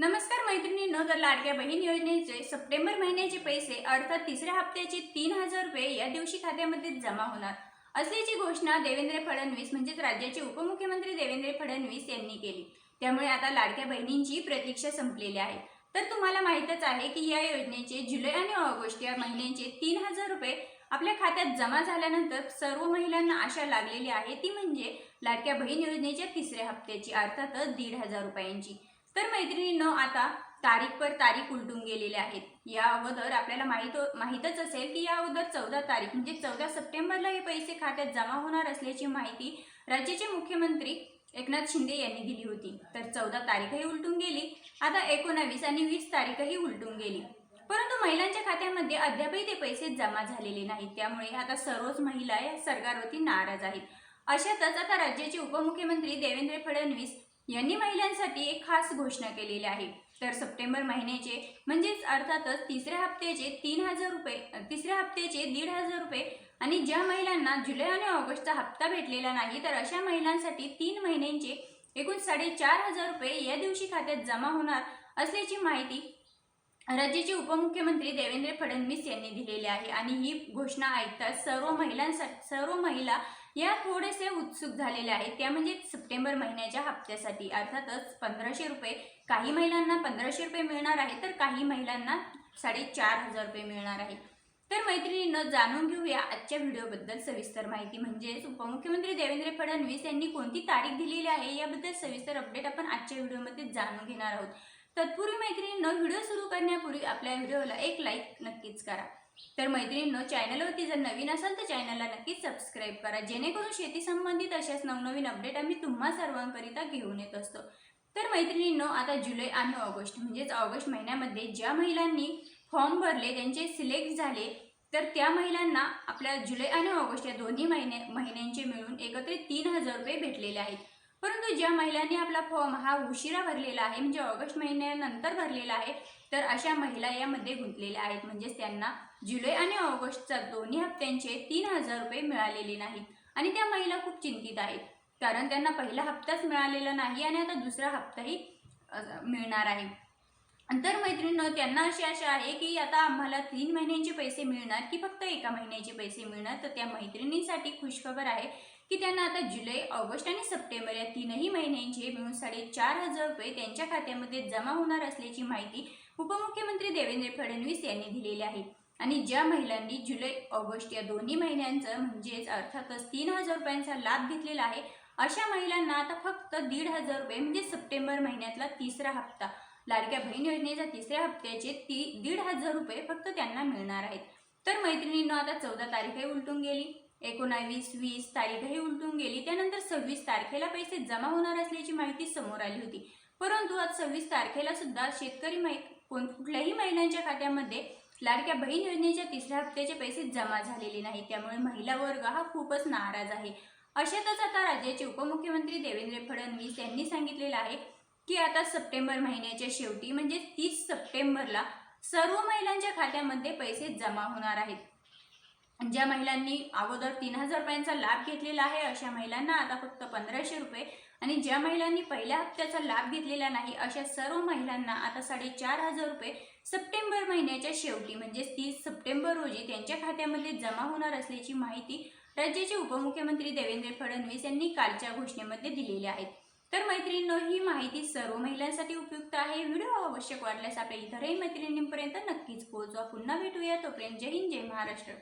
नमस्कार मैत्रिणी तर लाडक्या बहीण योजनेचे सप्टेंबर महिन्याचे पैसे अर्थात तिसऱ्या हप्त्याचे तीन हजार रुपये या दिवशी खात्यामध्ये जमा होणार. असल्याची घोषणा देवेंद्र फडणवीस म्हणजेच राज्याचे उपमुख्यमंत्री देवेंद्र फडणवीस यांनी केली. त्यामुळे आता लाडक्या बहिणींची प्रतीक्षा संपलेली आहे. तर तुम्हाला माहीतच आहे की या योजनेचे जुलै आणि ऑगस्ट या महिन्यांचे तीन हजार रुपये आपल्या खात्यात जमा झाल्यानंतर सर्व महिलांना आशा लागलेली आहे. ती म्हणजे लाडक्या बहीण योजनेच्या तिसऱ्या हप्त्याची अर्थातच दीड हजार रुपयांची. तर मैत्रिणींनो आता तारीख पर तारीख उलटून गेलेले आहेत. या अगोदर आपल्याला माहीत हो, माहीतच असेल की या अगोदर चौदा तारीख म्हणजे चौदा सप्टेंबरला हे पैसे खात्यात जमा होणार असल्याची माहिती राज्याचे मुख्यमंत्री एकनाथ शिंदे यांनी दिली होती. तर चौदा तारीखही उलटून गेली आता एकोणावीस आणि वीस तारीखही उलटून गेली. परंतु महिलांच्या खात्यामध्ये अद्यापही ते पैसे जमा झालेले नाहीत. त्यामुळे आता सर्वच महिला या सरकारवरती नाराज आहेत. अशातच आता राज्याचे उपमुख्यमंत्री देवेंद्र फडणवीस यांनी महिलांसाठी एक खास घोषणा केलेली आहे. तर सप्टेंबर महिन्याचे म्हणजेच अर्थातच तिसऱ्या हप्त्याचे तीन हजार रुपये तिसऱ्या हप्त्याचे दीड हजार रुपये आणि ज्या महिलांना जुलै आणि ऑगस्टचा हप्ता भेटलेला नाही तर अशा महिलांसाठी तीन महिन्यांचे एकूण साडेचार हजार रुपये या दिवशी खात्यात जमा होणार असल्याची माहिती राज्याचे उपमुख्यमंत्री देवेंद्र फडणवीस यांनी दिलेली आहे. आणि ही घोषणा ऐकताच सर्व महिलांसाठी सर्व महिला या थोडेसे उत्सुक झालेल्या आहेत. त्या म्हणजे सप्टेंबर महिन्याच्या हप्त्यासाठी. अर्थातच पंधराशे रुपये. काही महिलांना पंधराशे रुपये मिळणार आहे तर काही महिलांना साडेचार हजार रुपये मिळणार आहे. तर मैत्रिणींनं जाणून घेऊया आजच्या व्हिडिओबद्दल सविस्तर माहिती. म्हणजेच उपमुख्यमंत्री देवेंद्र फडणवीस यांनी कोणती तारीख दिलेली आहे याबद्दल सविस्तर अपडेट आपण आजच्या व्हिडिओमध्ये जाणून घेणार आहोत. तत्पूर्वी मैत्रिणींनं व्हिडिओ सुरू करण्यापूर्वी आपल्या व्हिडिओला एक लाईक नक्कीच करा. तर मैत्रिणींनो चॅनलवरती जर नवीन असाल तर चॅनलला नक्कीच सबस्क्राईब करा. जेणेकरून शेती संबंधित अशाच नवनवीन अपडेट आम्ही तुम्हा सर्वांकरिता घेऊन येत असतो. तर मैत्रिणींनो आता जुलै आणि ऑगस्ट म्हणजेच ऑगस्ट महिन्यामध्ये ज्या महिलांनी फॉर्म भरले त्यांचे सिलेक्ट झाले तर त्या महिलांना आपल्या जुलै आणि ऑगस्ट या दोन्ही महिने महिन्यांचे मिळून एकत्रित तीन हजार रुपये भेटलेले आहेत. परंतु ज्या महिलांनी आपला फॉर्म हा उशिरा भरलेला आहे म्हणजे ऑगस्ट महिन्यानंतर भरलेला आहे तर अशा महिला यामध्ये गुंतलेल्या आहेत. म्हणजेच त्यांना जुलै आणि ऑगस्टचा दोन्ही हप्त्यांचे तीन हजार रुपये मिळालेले नाहीत. आणि त्या महिला खूप चिंतित आहेत. कारण त्यांना पहिला हप्ताच मिळालेला नाही आणि आता दुसरा हप्ताही मिळणार आहे. तर मैत्रिणींनो त्यांना अशी आशा आहे की आता आम्हाला तीन महिन्यांचे पैसे मिळणार की फक्त एका महिन्याचे पैसे मिळणार. तर त्या मैत्रिणींसाठी खुशखबर आहे की त्यांना आता जुलै ऑगस्ट आणि सप्टेंबर या तीनही महिन्यांचे मिळून साडेचार हजार रुपये त्यांच्या खात्यामध्ये जमा होणार असल्याची माहिती उपमुख्यमंत्री देवेंद्र फडणवीस यांनी दिलेली आहे. आणि ज्या महिलांनी जुलै ऑगस्ट या दोन्ही महिन्यांचं म्हणजेच अर्थातच तीन हजार रुपयांचा लाभ घेतलेला आहे अशा महिलांना आता फक्त दीड हजार रुपये म्हणजे सप्टेंबर महिन्यातला तिसरा हप्ता लाडक्या बहीण योजनेच्या तिसऱ्या हप्त्याचे ती दीड हजार रुपये फक्त त्यांना मिळणार आहेत. तर मैत्रिणींनो आता चौदा तारीखही उलटून गेली. एकोणावीस वीस तारीखही उलटून गेली. त्यानंतर सव्वीस तारखेला पैसे जमा होणार असल्याची माहिती समोर आली होती. परंतु आज सव्वीस तारखेला सुद्धा शेतकरी मै कोण कुठल्याही महिलांच्या खात्यामध्ये लाडक्या बहीण योजनेच्या तिसऱ्या हप्त्याचे पैसे जमा झालेले नाही त्यामुळे महिला वर्ग हा खूपच नाराज आहे. अशातच आता राज्याचे उपमुख्यमंत्री देवेंद्र फडणवीस यांनी सांगितलेलं आहे की आता सप्टेंबर महिन्याच्या शेवटी म्हणजे तीस सप्टेंबरला सर्व महिलांच्या खात्यामध्ये पैसे जमा होणार आहेत. ज्या महिलांनी अगोदर तीन हजार रुपयांचा लाभ घेतलेला आहे अशा महिलांना आता फक्त पंधराशे रुपये आणि ज्या महिलांनी पहिल्या हप्त्याचा लाभ घेतलेला नाही अशा सर्व महिलांना आता साडेचार हजार रुपये सप्टेंबर महिन्याच्या शेवटी म्हणजे तीस सप्टेंबर रोजी त्यांच्या खात्यामध्ये जमा होणार असल्याची माहिती राज्याचे उपमुख्यमंत्री देवेंद्र फडणवीस यांनी कालच्या घोषणेमध्ये दिलेली आहे. तर मैत्रिणींनो ही माहिती सर्व महिलांसाठी उपयुक्त आहे. व्हिडिओ आवश्यक वाटल्यास आपल्या इतरही मैत्रिणींपर्यंत नक्कीच पोहोचवा. पुन्हा भेटूया. तोपर्यंत जय हिंद जय महाराष्ट्र.